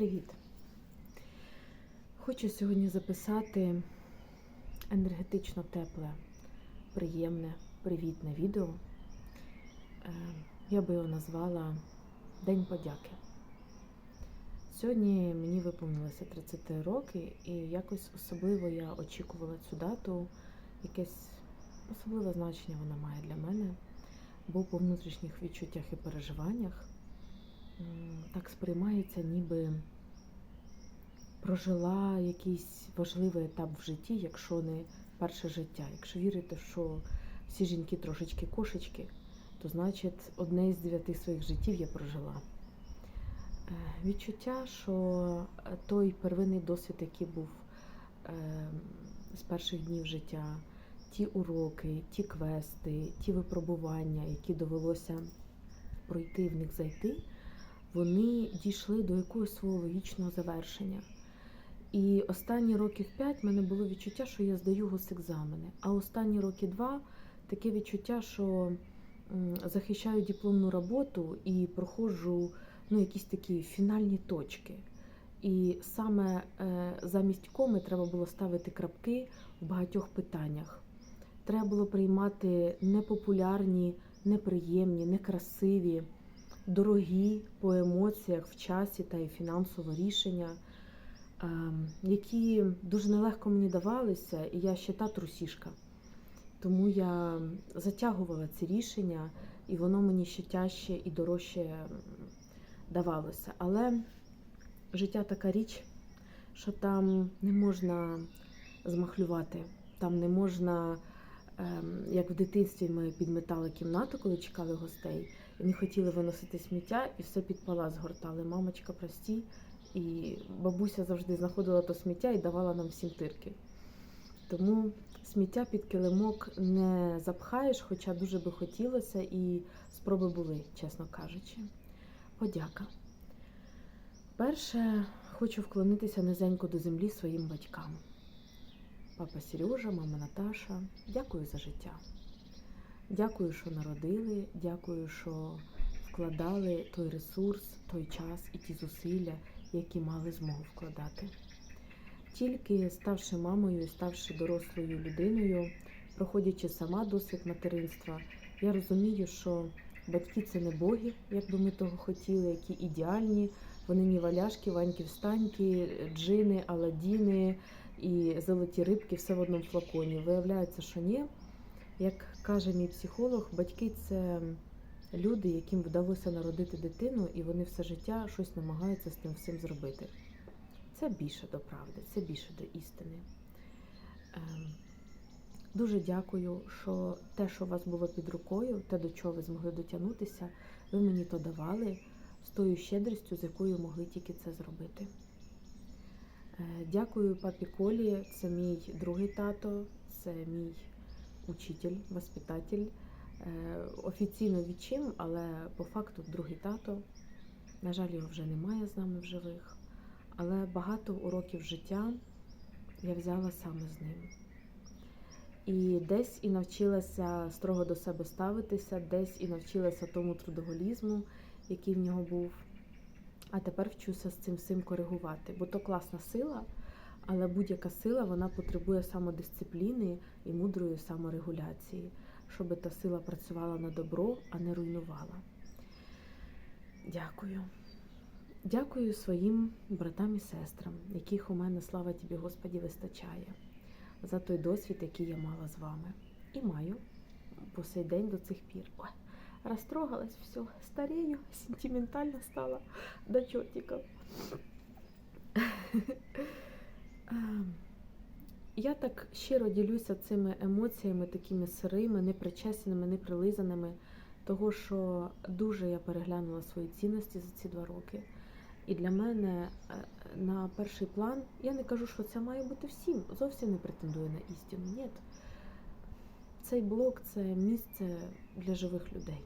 Привіт! Хочу сьогодні записати енергетично тепле, приємне, привітне відео. Е, Я би його назвала День подяки. Сьогодні мені виповнилося 33 роки, і якось особливо я очікувала цю дату, якесь особливе значення вона має для мене, бо по внутрішніх відчуттях і переживаннях так сприймається, ніби прожила якийсь важливий етап в житті, якщо не перше життя. Якщо вірити, що всі жінки трошечки кошечки, то значить одне із дев'яти своїх життів я прожила. Е, Відчуття, що той первинний досвід, який був е, з перших днів життя, ті уроки, ті квести, ті випробування, які довелося пройти в них зайти, вони дійшли до якогось свого логічного завершення. І останні років п'ять в мене було відчуття, що я здаю госекзамени. А останні роки два таке відчуття, що захищаю дипломну роботу і проходжу ну, якісь такі фінальні точки. І саме е, замість коми треба було ставити крапки в багатьох питаннях. Треба було приймати непопулярні, неприємні, некрасиві, дорогі по емоціях, в часі та й фінансово рішення, е, які дуже нелегко мені давалися, і я ще та трусішка. Тому я затягувала ці рішення, і воно мені ще тяжче і дорожче давалося. Але життя така річ, що там не можна змахлювати, там не можна, ем, як в дитинстві ми підметали кімнату, коли чекали гостей, не хотіли виносити сміття, і все під палац згортали. Мамочка, прості. І бабуся завжди знаходила то сміття і давала нам всім тирки. Тому сміття під килимок не запхаєш, хоча дуже би хотілося, і спроби були, чесно кажучи. Подяка. Перше, хочу вклонитися низенько до землі своїм батькам. Папа Сережа, мама Наташа, дякую за життя. Дякую, що народили, дякую, що вкладали той ресурс, той час і ті зусилля, які мали змогу вкладати. Тільки ставши мамою ставши дорослою людиною, проходячи сама досвід материнства, я розумію, що батьки це не боги, як би ми того хотіли, які ідеальні. Вони ні валяшки, ваньки встаньки, джини, аладіни і золоті рибки все в одному флаконі. Виявляється, що ні. Як каже мій психолог, батьки це люди, яким вдалося народити дитину, і вони все життя щось намагаються з тим всім зробити. Це більше до правди, це більше до істини. Ем, Дуже дякую, що те, що у вас було під рукою, те, до чого ви змогли дотягнутися, ви мені то давали з тою щедрістю, з якою могли тільки це зробити. Е, Дякую папі Колі, це мій другий тато, це мій учитель, воспитатель. Е, Офіційно відчим, але по факту другий тато. На жаль, його вже немає з нами в живих. Але багато уроків життя я взяла саме з ним. І десь і навчилася строго до себе ставитися, десь і навчилася тому трудоголізму, який в нього був. А тепер вчуся з цим всім коригувати. Бо то класна сила, але будь-яка сила вона потребує самодисципліни і мудрої саморегуляції, щоб та сила працювала на добро, а не руйнувала. Дякую. Дякую своїм братам і сестрам, яких у мене, слава тобі, Господі, вистачає, за той досвід, який я мала з вами. І маю по сей день до цих пір. Ой, розтрогалась, все, старею, сентиментально стала до чотиків. Ем, Я так щиро ділюся цими емоціями, такими сирими, непричесними, неприлизаними, того, що дуже я переглянула свої цінності за ці два роки. І для мене е, на перший план, я не кажу, що це має бути всім, зовсім не претендую на істину. Ні. Цей блок це місце для живих людей.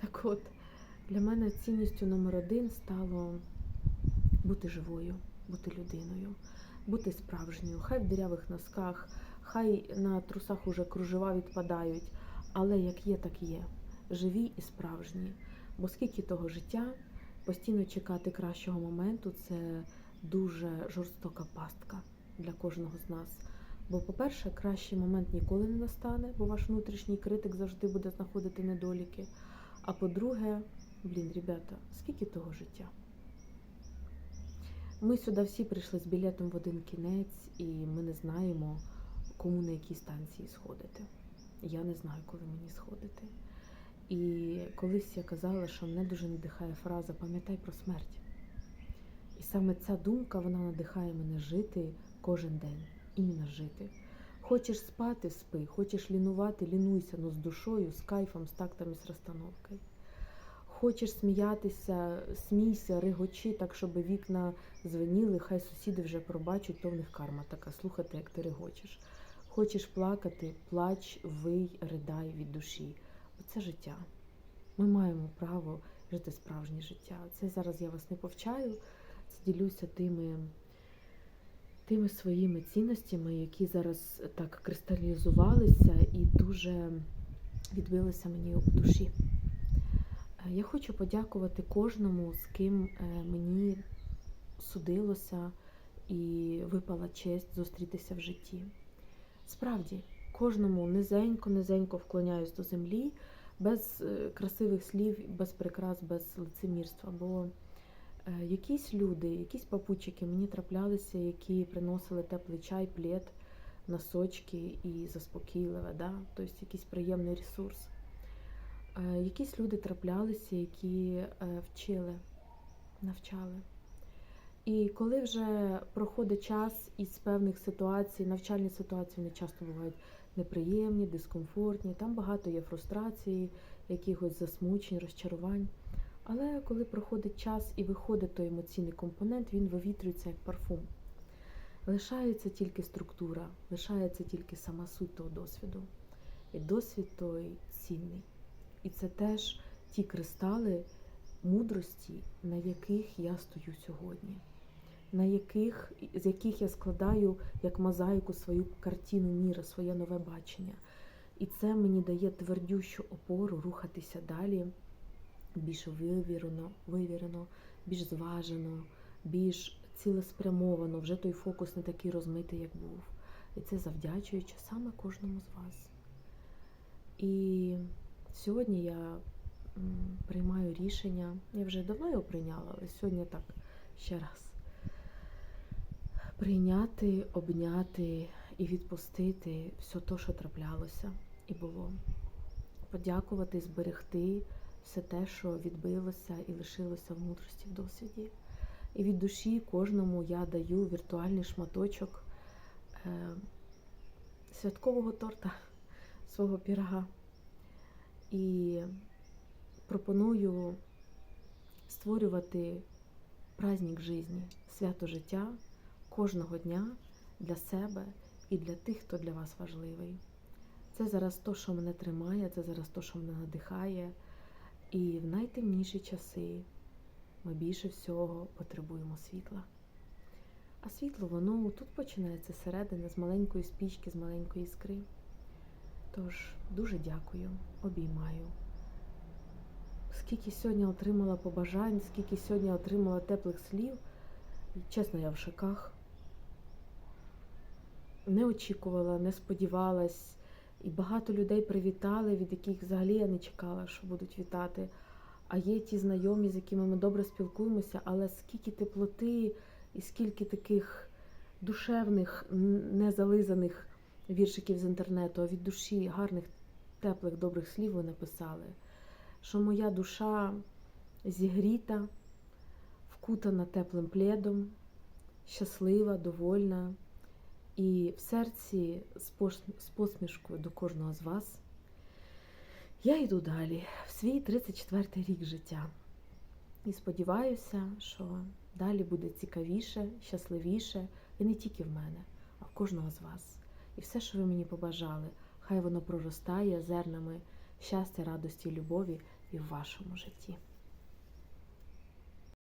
Так от, для мене цінністю номер один стало бути живою, бути людиною, бути справжньою. Хай в дирявих носках, хай на трусах уже кружева відпадають, але як є, так є. Живі і справжні. Бо скільки того життя постійно чекати кращого моменту це дуже жорстока пастка для кожного з нас. Бо, по-перше, кращий момент ніколи не настане, бо ваш внутрішній критик завжди буде знаходити недоліки. А по-друге, блін, ребята, скільки того життя? Ми сюди всі прийшли з білетом в один кінець, і ми не знаємо, кому на якій станції сходити. Я не знаю, коли мені сходити. І колись я казала, що мене дуже надихає фраза Пам'ятай про смерть. І саме ця думка вона надихає мене жити кожен день, іменно жити. Хочеш спати, спи, хочеш лінувати, лінуйся, но з душою, з кайфом, з тактами, з розстановкою. Хочеш сміятися, смійся, регочи, так, щоб вікна звеніли, хай сусіди вже пробачать, то в них карма така, слухати, як ти регочеш. Хочеш плакати, плач, вий, ридай від душі. Оце життя. Ми маємо право жити справжнє життя. Це зараз я вас не повчаю, це ділюся тими, тими своїми цінностями, які зараз так кристалізувалися і дуже відбилися мені у душі. Е, Я хочу подякувати кожному, з ким е, мені судилося і випала честь зустрітися в житті. Справді, кожному низенько-низенько вклоняюсь до землі, без е, красивих слів, без прикрас, без лицемірства. Бо якісь люди, якісь папучики мені траплялися, які приносили теплий чай, плед, носочки і заспокійливе, да? тобто якийсь приємний ресурс. Е, Якісь люди траплялися, які е, вчили, навчали. І коли вже проходить час із певних ситуацій, навчальні ситуації вони часто бувають неприємні, дискомфортні, там багато є фрустрації, якихось засмучень, розчарувань. Але коли проходить час і виходить той емоційний компонент, він вивітрюється як парфум. Лишається тільки структура, лишається тільки сама суть того досвіду. І досвід той цінний. І це теж ті кристали мудрості, на яких я стою сьогодні, на яких, з яких я складаю як мозаїку свою картину міра, своє нове бачення. І це мені дає твердющу опору рухатися далі більш вивірено, вивірено, більш зважено, більш цілеспрямовано. Вже той фокус не такий розмитий, як був. І це завдячуючи саме кожному з вас. І Сьогодні я приймаю рішення. Я вже давно його прийняла, але сьогодні так ще раз. Прийняти, обняти і відпустити все те, що траплялося і було. Подякувати, зберегти все те, що відбилося і лишилося в мудрості в досвіді. І від душі кожному я даю віртуальний шматочок е, святкового торта, свого пірога. І пропоную створювати праздник житті, свято життя кожного дня для себе і для тих, хто для вас важливий. Це зараз то, що мене тримає, це зараз то, що мене надихає. І в найтемніші часи ми більше всього потребуємо світла. А світло, воно тут починається зсередини, з маленької спічки, з маленької іскри. Тож дуже дякую, обіймаю. Скільки сьогодні отримала побажань, скільки сьогодні отримала теплих слів. Чесно, я в шоках. Не очікувала, не сподівалась. І багато людей привітали, від яких взагалі я не чекала, що будуть вітати. А є ті знайомі, з якими ми добре спілкуємося, але скільки теплоти і скільки таких душевних, незализаних віршиків з інтернету, а від душі гарних, теплих, добрих слів ви написали, що моя душа зігріта, вкутана теплим пледом, щаслива, довольна, і в серці з посмішкою до кожного з вас. Я йду далі в свій 34-й рік життя. І сподіваюся, що далі буде цікавіше, щасливіше, і не тільки в мене, а в кожного з вас. І все, що ви мені побажали, хай воно проростає зернами щастя, радості, любові і в вашому житті.